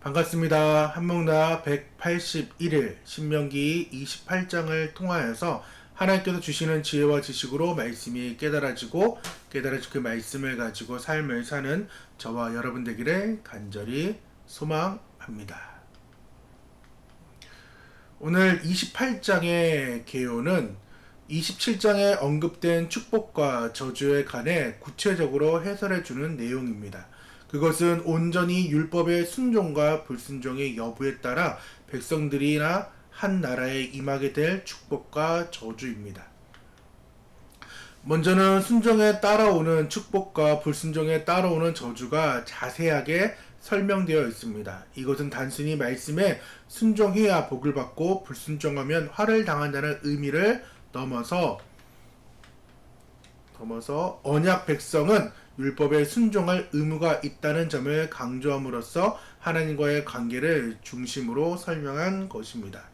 반갑습니다. 한목나 181일 신명기 28장을 통하여서 하나님께서 주시는 지혜와 지식으로 말씀이 깨달아지고 깨달아진 그 말씀을 가지고 삶을 사는 저와 여러분 되기를 간절히 소망합니다. 오늘 28장의 개요는 27장에 언급된 축복과 저주에 관해 구체적으로 해설해 주는 내용입니다. 그것은 온전히 율법의 순종과 불순종의 여부에 따라 백성들이나 한 나라에 임하게 될 축복과 저주입니다. 먼저는 순종에 따라오는 축복과 불순종에 따라오는 저주가 자세하게 설명되어 있습니다. 이것은 단순히 말씀에 순종해야 복을 받고 불순종하면 화를 당한다는 의미를 넘어서 넘어서 언약 백성은 율법에 순종할 의무가 있다는 점을 강조함으로써 하나님과의 관계를 중심으로 설명한 것입니다.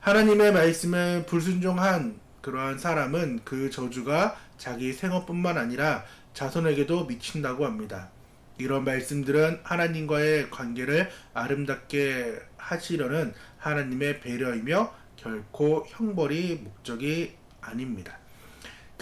하나님의 말씀에 불순종한 그러한 사람은 그 저주가 자기 생업뿐만 아니라 자손에게도 미친다고 합니다. 이런 말씀들은 하나님과의 관계를 아름답게 하시려는 하나님의 배려이며 결코 형벌이 목적이 아닙니다.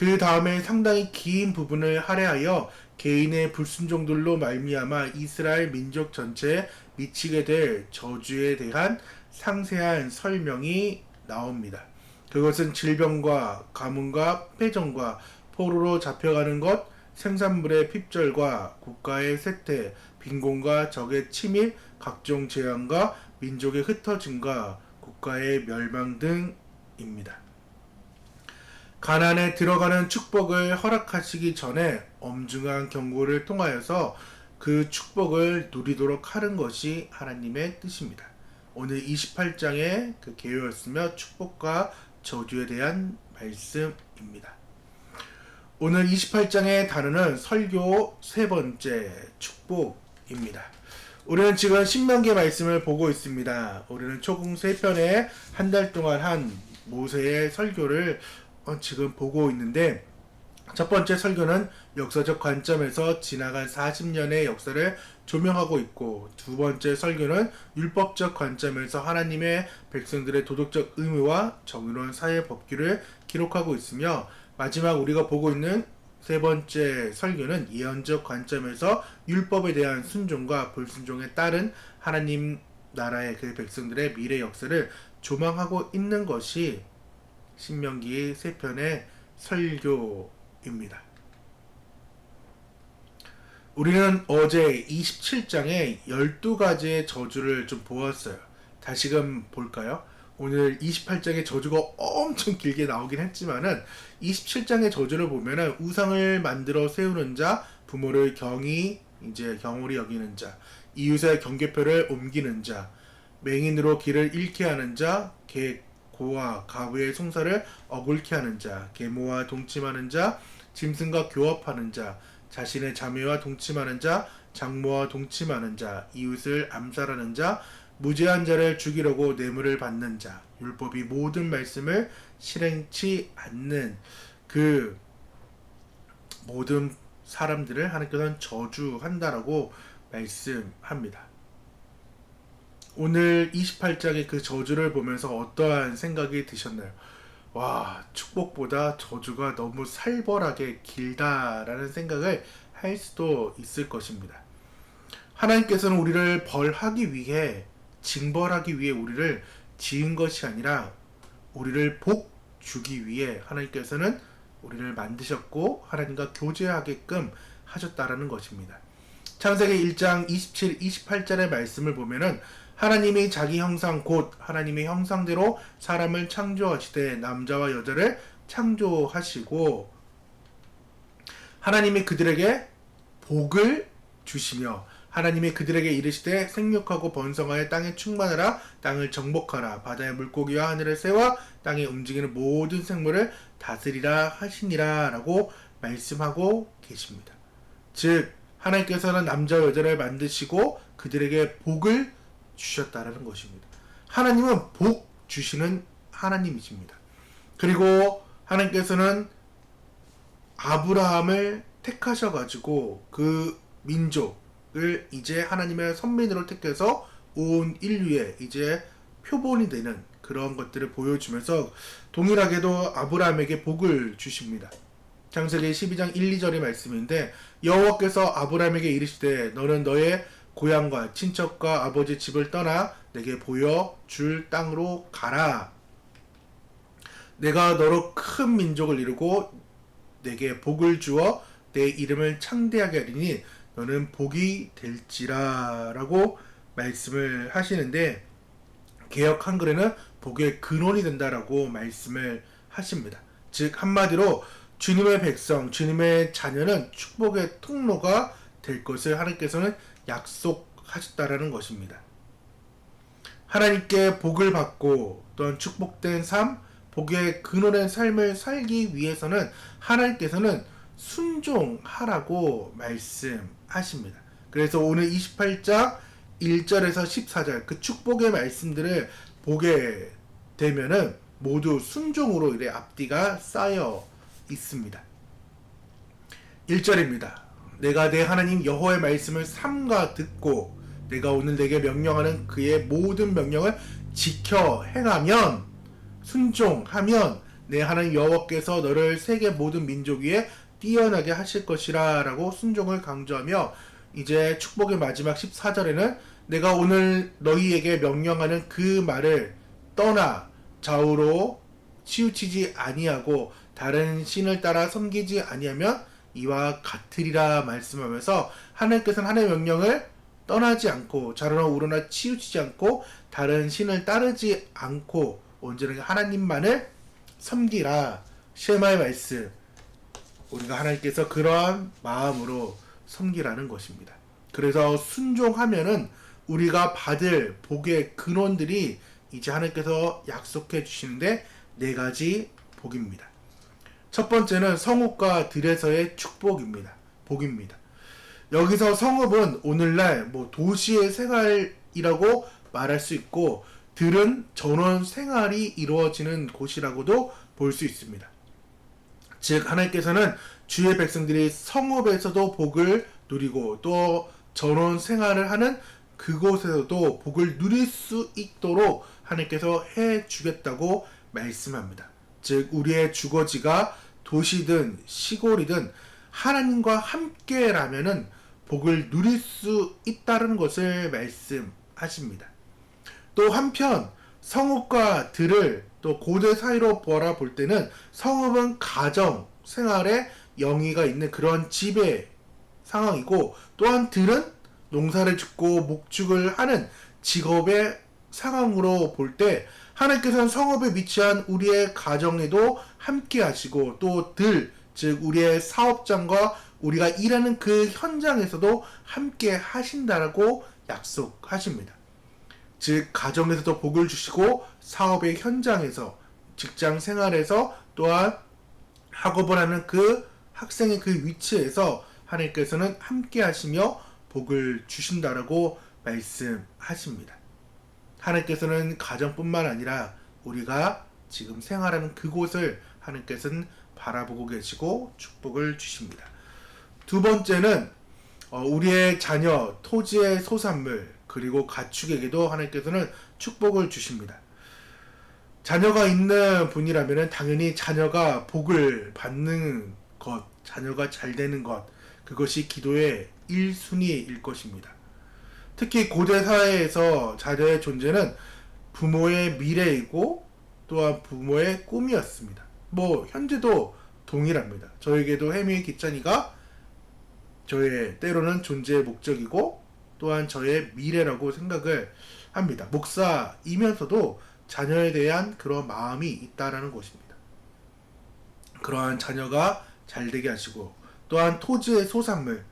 그 다음에 상당히 긴 부분을 할애하여 개인의 불순종들로 말미암아 이스라엘 민족 전체에 미치게 될 저주에 대한 상세한 설명이 나옵니다. 그것은 질병과 가뭄과 패전과 포로로 잡혀가는 것, 생산물의 핍절과 국가의 쇠퇴, 빈곤과 적의 침입, 각종 재앙과 민족의 흩어짐과 국가의 멸망 등입니다. 가난에 들어가는 축복을 허락하시기 전에 엄중한 경고를 통하여서 그 축복을 누리도록 하는 것이 하나님의 뜻입니다. 오늘 28장의 그 개요였으며 축복과 저주에 대한 말씀입니다. 오늘 28장의 단어는 설교 세 번째 축복입니다. 우리는 지금 신명기 말씀을 보고 있습니다. 우리는 초공 세 편에 한 달 동안 한 모세의 설교를 어, 지금 보고 있는데 첫 번째 설교는 역사적 관점에서 지나간 40년의 역사를 조명하고 있고 두 번째 설교는 율법적 관점에서 하나님의 백성들의 도덕적 의무와 정의로운 사회 법규를 기록하고 있으며 마지막 우리가 보고 있는 세 번째 설교는 예언적 관점에서 율법에 대한 순종과 불순종에 따른 하나님 나라의 그 백성들의 미래 역사를 조망하고 있는 것이 신명기 세 편의 설교입니다. 우리는 어제 27장에 12가지의 저주를 좀 보았어요. 다시금 볼까요? 오늘 28장의 저주가 엄청 길게 나오긴 했지만은 27장의 저주를 보면은 우상을 만들어 세우는 자, 부모를 경히 이제 경홀히 여기는 자, 이웃의 경계표를 옮기는 자, 맹인으로 길을 잃게 하는 자, 개, 고와 가부의 송사를 어굴케 하는 자, 계모와 동침하는 자, 짐승과 교합하는 자, 자신의 자매와 동침하는 자, 장모와 동침하는 자, 이웃을 암살하는 자, 무죄한 자를 죽이려고 뇌물을 받는 자, 율법이 모든 말씀을 실행치 않는 그 모든 사람들을 하나님께서는 저주한다라고 말씀합니다. 오늘 28장의 그 저주를 보면서 어떠한 생각이 드셨나요? 와, 축복보다 저주가 너무 살벌하게 길다라는 생각을 할 수도 있을 것입니다. 하나님께서는 우리를 벌하기 위해, 징벌하기 위해 우리를 지은 것이 아니라 우리를 복 주기 위해 하나님께서는 우리를 만드셨고 하나님과 교제하게끔 하셨다라는 것입니다. 창세기 1장 27, 28절의 말씀을 보면은 하나님이 자기 형상 곧 하나님의 형상대로 사람을 창조하시되 남자와 여자를 창조하시고 하나님이 그들에게 복을 주시며 하나님이 그들에게 이르시되 생육하고 번성하여 땅에 충만하라 땅을 정복하라 바다의 물고기와 하늘의 새와 땅에 움직이는 모든 생물을 다스리라 하시니라라고 말씀하고 계십니다. 즉 하나님께서는 남자 여자를 만드시고 그들에게 복을 주셨다라는 것입니다. 하나님은 복 주시는 하나님이십니다. 그리고 하나님께서는 아브라함을 택하셔가지고 그 민족을 이제 하나님의 선민으로 택해서 온 인류에 이제 표본이 되는 그런 것들을 보여주면서 동일하게도 아브라함에게 복을 주십니다. 창세기 12장 1, 2절의 말씀인데 여호와께서 아브라함에게 이르시되 너는 너의 고향과 친척과 아버지 집을 떠나 내게 보여 줄 땅으로 가라. 내가 너로 큰 민족을 이루고 내게 복을 주어 내 이름을 창대하게 하리니 너는 복이 될지라라고 말씀을 하시는데 개혁 한글에는 복의 근원이 된다라고 말씀을 하십니다. 즉 한마디로 주님의 백성, 주님의 자녀는 축복의 통로가 될 것을 하나님께서는 약속하셨다라는 것입니다. 하나님께 복을 받고 또한 축복된 삶, 복의 근원의 삶을 살기 위해서는 하나님께서는 순종하라고 말씀하십니다. 그래서 오늘 28장 1절에서 14절 그 축복의 말씀들을 보게 되면은 모두 순종으로 이래 앞뒤가 쌓여 있습니다. 1절입니다. 내가 내 하나님 여호와의 말씀을 삼가 듣고 내가 오늘 내게 명령하는 그의 모든 명령을 지켜 행하면 순종하면 내 하나님 여호와께서 너를 세계 모든 민족 위에 뛰어나게 하실 것이라라고 순종을 강조하며 이제 축복의 마지막 14절에는 내가 오늘 너희에게 명령하는 그 말을 떠나 좌우로 치우치지 아니하고 다른 신을 따라 섬기지 아니하면 이와 같으리라 말씀하면서 하나님께서는 하나님의 명령을 떠나지 않고 좌로나 우로나 치우치지 않고 다른 신을 따르지 않고 온전하게 하나님만을 섬기라 쉐마의 말씀 우리가 하나님께서 그러한 마음으로 섬기라는 것입니다. 그래서 순종하면은 우리가 받을 복의 근원들이 이제 하나님께서 약속해 주시는데 네 가지 복입니다. 첫 번째는 성읍과 들에서의 축복입니다. 복입니다. 여기서 성읍은 오늘날 뭐 도시의 생활이라고 말할 수 있고 들은 전원 생활이 이루어지는 곳이라고도 볼 수 있습니다. 즉 하나님께서는 주의 백성들이 성읍에서도 복을 누리고 또 전원 생활을 하는 그곳에서도 복을 누릴 수 있도록 하나님께서 해 주겠다고 말씀합니다. 즉 우리의 주거지가 도시든 시골이든 하나님과 함께라면은 복을 누릴 수 있다는 것을 말씀하십니다. 또 한편 성읍과 들을 또 고대 사이로 바라볼 때는 성읍은 가정 생활에 영위가 있는 그런 지배 상황이고 또한 들은 농사를 짓고 목축을 하는 직업의 상황으로 볼 때 하나님께서는 성읍에 위치한 우리의 가정에도 함께 하시고 또 들, 즉 우리의 사업장과 우리가 일하는 그 현장에서도 함께 하신다라고 약속하십니다. 즉 가정에서도 복을 주시고 사업의 현장에서 직장 생활에서 또한 학업을 하는 그 학생의 그 위치에서 하나님께서는 함께 하시며 복을 주신다라고 말씀하십니다. 하나님께서는 가정뿐만 아니라 우리가 지금 생활하는 그곳을 하나님께서는 바라보고 계시고 축복을 주십니다. 두 번째는 어, 우리의 자녀, 토지의 소산물, 그리고 가축에게도 하나님께서는 축복을 주십니다. 자녀가 있는 분이라면 당연히 자녀가 복을 받는 것, 자녀가 잘 되는 것, 그것이 기도의 1순위일 것입니다. 특히 고대 사회에서 자녀의 존재는 부모의 미래이고 또한 부모의 꿈이었습니다. 뭐 현재도 동일합니다. 저에게도 해미 기찬이가 저의 때로는 존재의 목적이고 또한 저의 미래라고 생각을 합니다. 목사이면서도 자녀에 대한 그런 마음이 있다라는 것입니다. 그러한 자녀가 잘 되게 하시고 또한 토지의 소산물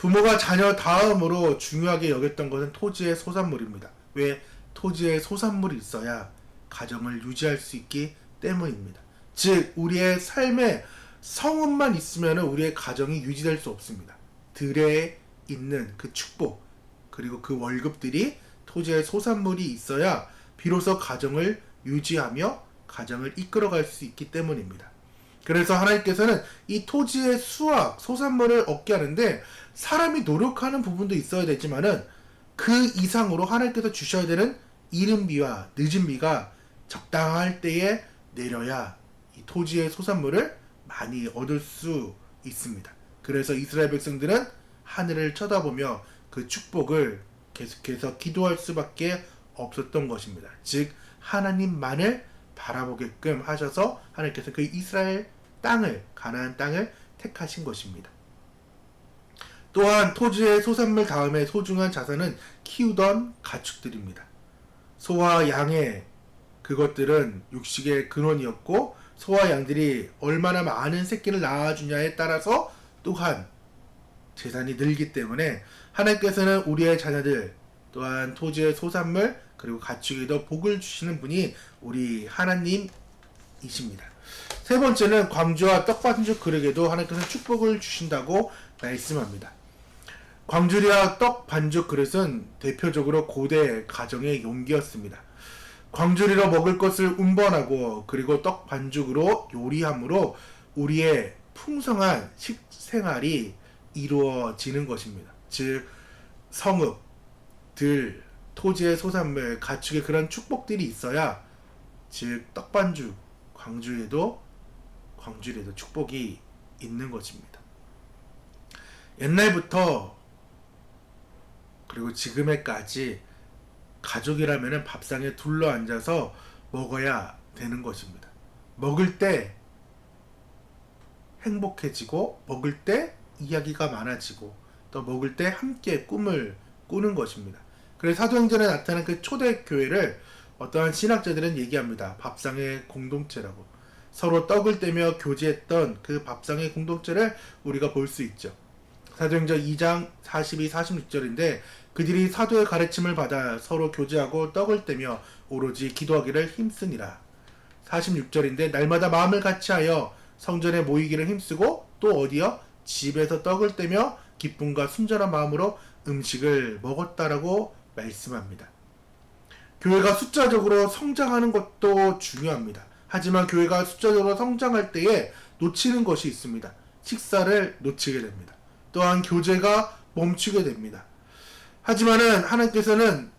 부모가 자녀 다음으로 중요하게 여겼던 것은 토지의 소산물입니다. 왜 토지의 소산물이 있어야 가정을 유지할 수 있기 때문입니다. 즉 우리의 삶에 성운만 있으면 우리의 가정이 유지될 수 없습니다. 들에 있는 그 축복 그리고 그 월급들이 토지의 소산물이 있어야 비로소 가정을 유지하며 가정을 이끌어갈 수 있기 때문입니다. 그래서 하나님께서는 이 토지의 수확, 소산물을 얻게 하는데 사람이 노력하는 부분도 있어야 되지만은 그 이상으로 하나님께서 주셔야 되는 이른 비와 늦은 비가 적당할 때에 내려야 이 토지의 소산물을 많이 얻을 수 있습니다. 그래서 이스라엘 백성들은 하늘을 쳐다보며 그 축복을 계속해서 기도할 수밖에 없었던 것입니다. 즉 하나님만을 바라보게끔 하셔서 하나님께서 그 이스라엘 땅을 가나안 땅을 택하신 것입니다. 또한 토지의 소산물 다음에 소중한 자산은 키우던 가축들입니다. 소와 양의 그것들은 육식의 근원이었고 소와 양들이 얼마나 많은 새끼를 낳아주냐에 따라서 또한 재산이 늘기 때문에 하나님께서는 우리의 자녀들 또한 토지의 소산물 그리고 가축에도 복을 주시는 분이 우리 하나님이십니다. 세 번째는 광주와 떡반죽 그릇에도 하나님께서 축복을 주신다고 말씀합니다. 광주리와 떡 반죽 그릇은 대표적으로 고대 가정의 용기였습니다. 광주리로 먹을 것을 운반하고 그리고 떡 반죽으로 요리함으로 우리의 풍성한 식생활이 이루어지는 것입니다. 즉 성읍, 들, 토지의 소산물, 가축의 그런 축복들이 있어야 즉 떡반죽, 광주에도 광주에도 축복이 있는 것입니다. 옛날부터 그리고 지금에까지 가족이라면 밥상에 둘러 앉아서 먹어야 되는 것입니다. 먹을 때 행복해지고 먹을 때 이야기가 많아지고 또 먹을 때 함께 꿈을 꾸는 것입니다. 그래서 사도행전에 나타난 그 초대 교회를 어떠한 신학자들은 얘기합니다. 밥상의 공동체라고. 서로 떡을 떼며 교제했던 그 밥상의 공동체를 우리가 볼 수 있죠. 사도행전 2장 42, 46절인데 그들이 사도의 가르침을 받아 서로 교제하고 떡을 떼며 오로지 기도하기를 힘쓰니라. 46절인데 날마다 마음을 같이하여 성전에 모이기를 힘쓰고 또 어디요? 집에서 떡을 떼며 기쁨과 순전한 마음으로 음식을 먹었다라고 말씀합니다. 교회가 숫자적으로 성장하는 것도 중요합니다. 하지만 교회가 숫자적으로 성장할 때에 놓치는 것이 있습니다. 식사를 놓치게 됩니다. 또한 교제가 멈추게 됩니다. 하지만은 하나님께서는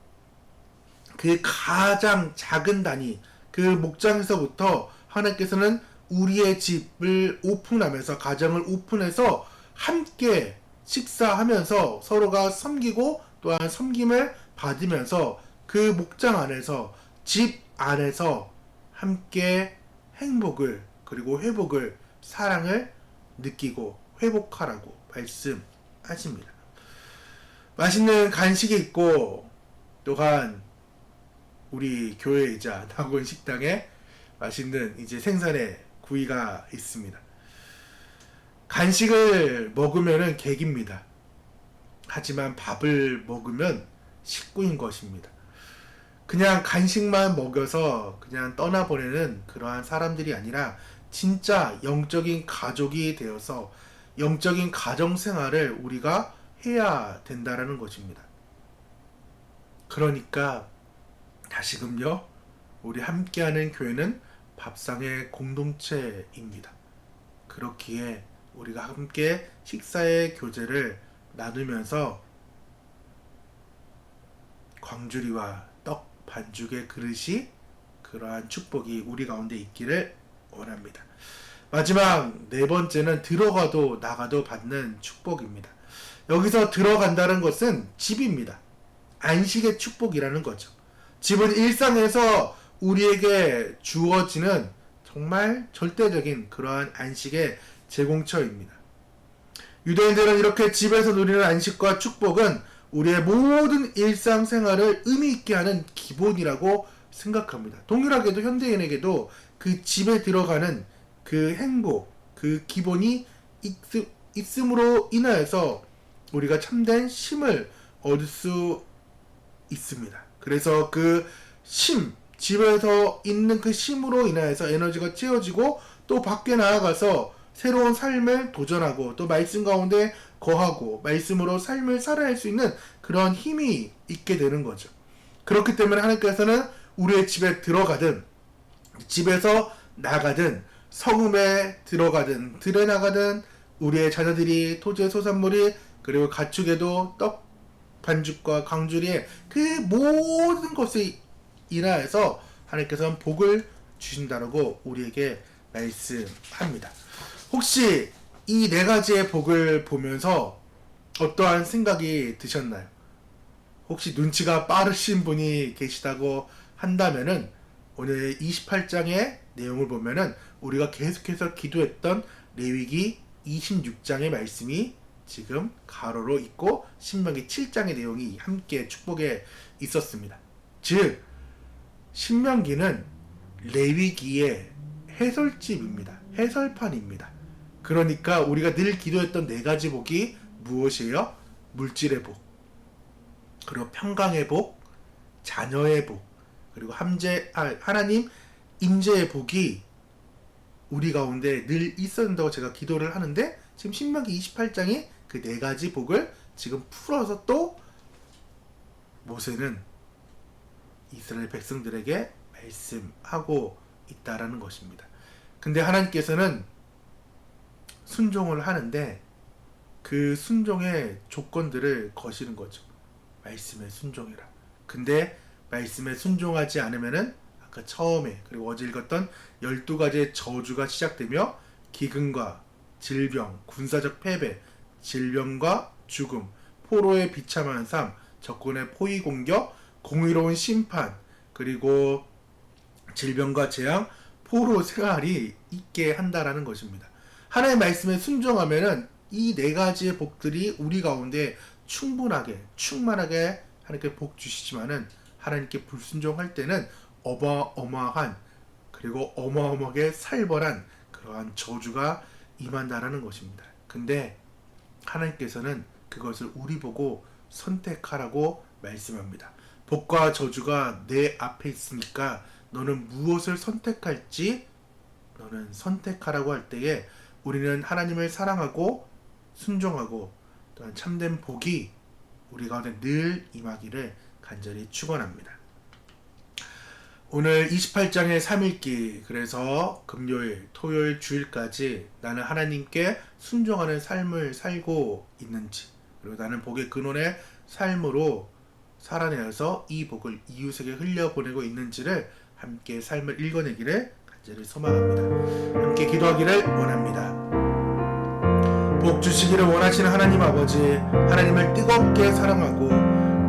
그 가장 작은 단위, 그 목장에서부터 하나님께서는 우리의 집을 오픈하면서 가정을 오픈해서 함께 식사하면서 서로가 섬기고 또한 섬김을 받으면서 그 목장 안에서 집 안에서 함께 행복을 그리고 회복을 사랑을 느끼고 회복하라고 말씀하십니다. 맛있는 간식이 있고 또한 우리 교회이자 낙원 식당에 맛있는 이제 생선의 구이가 있습니다. 간식을 먹으면은 객입니다. 하지만 밥을 먹으면 식구인 것입니다. 그냥 간식만 먹여서 그냥 떠나보내는 그러한 사람들이 아니라 진짜 영적인 가족이 되어서 영적인 가정 생활을 우리가 해야 된다라는 것입니다. 그러니까 다시금요, 우리 함께하는 교회는 밥상의 공동체입니다. 그렇기에 우리가 함께 식사의 교제를 나누면서 광주리와 떡 반죽의 그릇이 그러한 축복이 우리 가운데 있기를 원합니다. 마지막 네 번째는 들어가도 나가도 받는 축복입니다. 여기서 들어간다는 것은 집입니다. 안식의 축복이라는 거죠. 집은 일상에서 우리에게 주어지는 정말 절대적인 그러한 안식의 제공처입니다. 유대인들은 이렇게 집에서 누리는 안식과 축복은 우리의 모든 일상생활을 의미 있게 하는 기본이라고 생각합니다. 동일하게도 현대인에게도 그 집에 들어가는 그 행복, 그 기본이 있음 으로 인하여서 우리가 참된 쉼을 얻을 수 있습니다. 그래서 그 쉼, 집에서 있는 그 쉼으로 인하여서 에너지가 채워지고 또 밖에 나아가서 새로운 삶을 도전하고 또 말씀 가운데 거하고 말씀으로 삶을 살아낼 수 있는 그런 힘이 있게 되는 거죠. 그렇기 때문에 하나님께서는 우리의 집에 들어가든 집에서 나가든 성음에 들어가든 들에 나가든 우리의 자녀들이 토지의 소산물이 그리고 가축에도 떡 반죽과 광주리의 그 모든 것에 인하여서 하나님께서는 복을 주신다라고 우리에게 말씀합니다. 혹시 이 네 가지의 복을 보면서 어떠한 생각이 드셨나요? 혹시 눈치가 빠르신 분이 계시다고 한다면은 오늘 28장의 내용을 보면은 우리가 계속해서 기도했던 레위기 26장의 말씀이 지금 가로로 있고 신명기 7장의 내용이 함께 축복에 있었습니다. 즉 신명기는 레위기의 해설집입니다. 해설판입니다. 그러니까 우리가 늘 기도했던 네 가지 복이 무엇이에요? 물질의 복, 그리고 평강의 복, 자녀의 복, 그리고 함재 아, 하나님 임재의 복이 우리 가운데 늘 있었다고 제가 기도를 하는데 지금 신명기 28장에 그네 가지 복을 지금 풀어서 또 모세는 이스라엘 백성들에게 말씀하고 있다라는 것입니다. 근데 하나님께서는 순종을 하는데 그 순종의 조건들을 거시는 거죠. 말씀에 순종해라. 근데 말씀에 순종하지 않으면은 아까 처음에 그리고 어제 읽었던 12가지의 저주가 시작되며 기근과 질병, 군사적 패배, 질병과 죽음, 포로의 비참한 삶, 적군의 포위 공격, 공의로운 심판, 그리고 질병과 재앙, 포로 생활이 있게 한다라는 것입니다. 하나님의 말씀에 순종하면은 이 네 가지의 복들이 우리 가운데 충분하게 충만하게 하나님께 복 주시지만은 하나님께 불순종할 때는 어마어마한 그리고 어마어마하게 살벌한 그러한 저주가 임한다라는 것입니다. 근데 하나님께서는 그것을 우리 보고 선택하라고 말씀합니다. 복과 저주가 내 앞에 있으니까 너는 무엇을 선택할지 너는 선택하라고 할 때에 우리는 하나님을 사랑하고 순종하고 또한 참된 복이 우리 가운데 늘 임하기를 간절히 축원합니다. 오늘 28장의 3일기 그래서 금요일, 토요일, 주일까지 나는 하나님께 순종하는 삶을 살고 있는지 그리고 나는 복의 근원의 삶으로 살아내어서 이 복을 이웃에게 흘려보내고 있는지를 함께 삶을 읽어내기를 간절히 소망합니다. 함께 기도하기를 원합니다. 복 주시기를 원하시는 하나님 아버지, 하나님을 뜨겁게 사랑하고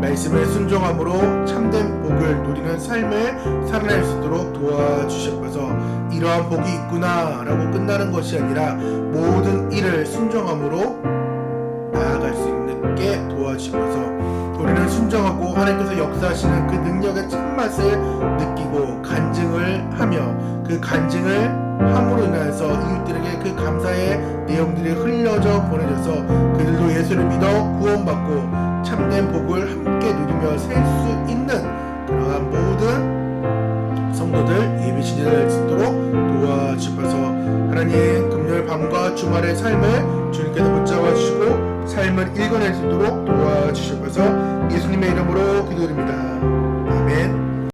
말씀에 순종함으로 참된 복을 누리는 삶을 살아낼 수 있도록 도와주시옵소서. 이러한 복이 있구나라고 끝나는 것이 아니라 모든 일을 순종함으로 나아갈 수 있게 도와주시옵소서. 우리는 순종하고 하나님께서 역사하시는 그 능력의 참맛을 느끼고 간증을 하며 그 간증을 함으로 인하여서 이웃들에게 그 감사의 내용들이 흘려져 보내져서 그들도 예수를 믿어 구원받고 참된 복을 함께 누리며 살수 있는 그러한 모든 성도들 예비 시대를 있도록 도와주셔서 하나님 금요일 밤과 주말의 삶을 주님께서 붙잡아 주시고 삶을 읽어낼 수 있도록 도와주셔서 예수님의 이름으로 기도드립니다.